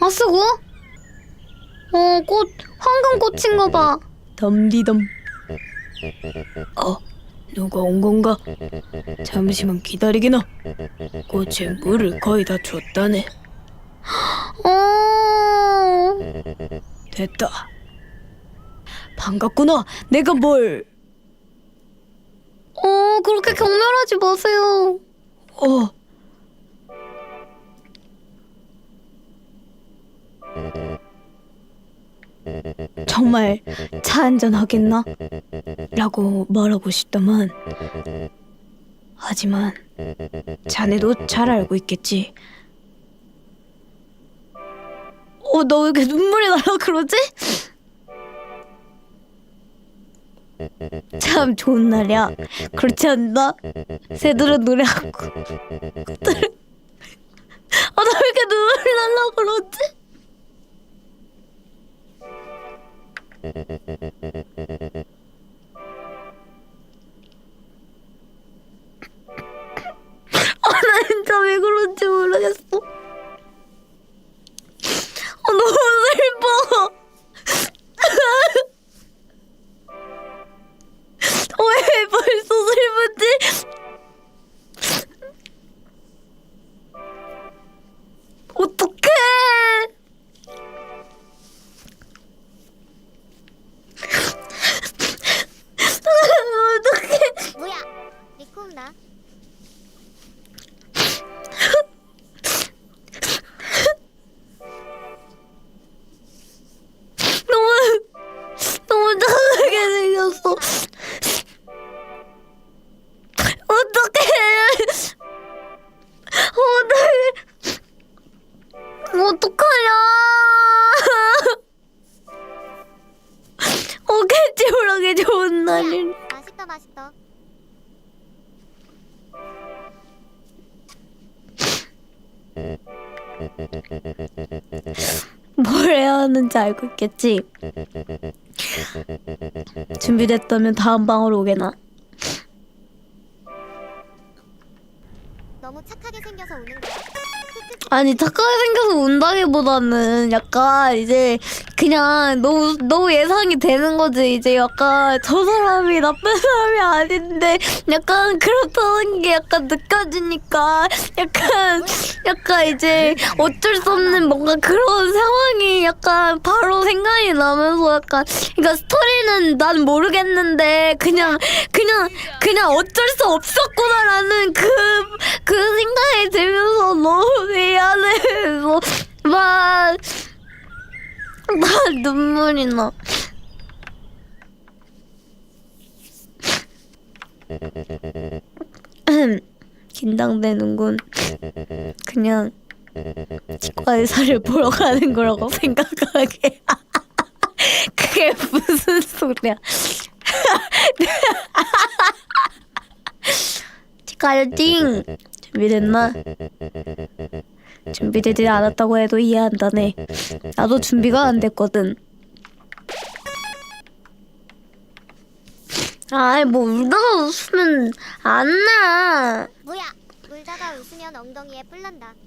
아 쓰고? 어, 꽃 황금 꽃인가 봐. 덤디덤. 어, 누가 온 건가? 잠시만 기다리기나. 꽃에 물을 거의 다 줬다네. 어. 됐다. 반갑구나. 내가 뭘? 어, 그렇게 경멸하지 마세요. 어, 정말 차 한잔 하겠나? 라고 말하고 싶다만 하지만 자네도 잘 알고 있겠지 어, 너 왜 이렇게 눈물이 나려 그러지? 참 좋은 날이야 그렇지 않나? 새들은 노래하고 아, 나 왜 이렇게 눈물이 날라 그러지? ハハハハ! 날이네. 맛있다 맛있다. 뭘 해야 하는지 알고 있겠지? 준비됐다면 다음 방으로 오게나. 너무 착하게 생겨서 우는 거야. 아니 착하게 생겨서 운다기보다는 약간 이제 그냥 너무 너무 예상이 되는 거지. 이제 약간 저 사람이 나쁜 사람이 아닌데 약간 그렇다는 게 약간 느껴지니까 약간 약간 이제 어쩔 수 없는 뭔가 그런 상황이 약간 바로 생각이 나면서 약간 그러니까 스토리는 난 모르겠는데 그냥 그냥 그냥 어쩔 수 없었구나라는 그 그 생각이 들면서 너무 미안해서 막, 막 눈물이 나. 긴장되는군. 그냥 치과 의사를 보러 가는 거라고 생각하게. 그게 무슨 소리야? 치과요징 준비됐나? 준비되지 않았다고 해도 이해한다네. 나도 준비가 안 됐거든. 아이 뭐 울다가 웃으면 안 나. 뭐야? 울다가 웃으면 엉덩이에 뿔난다.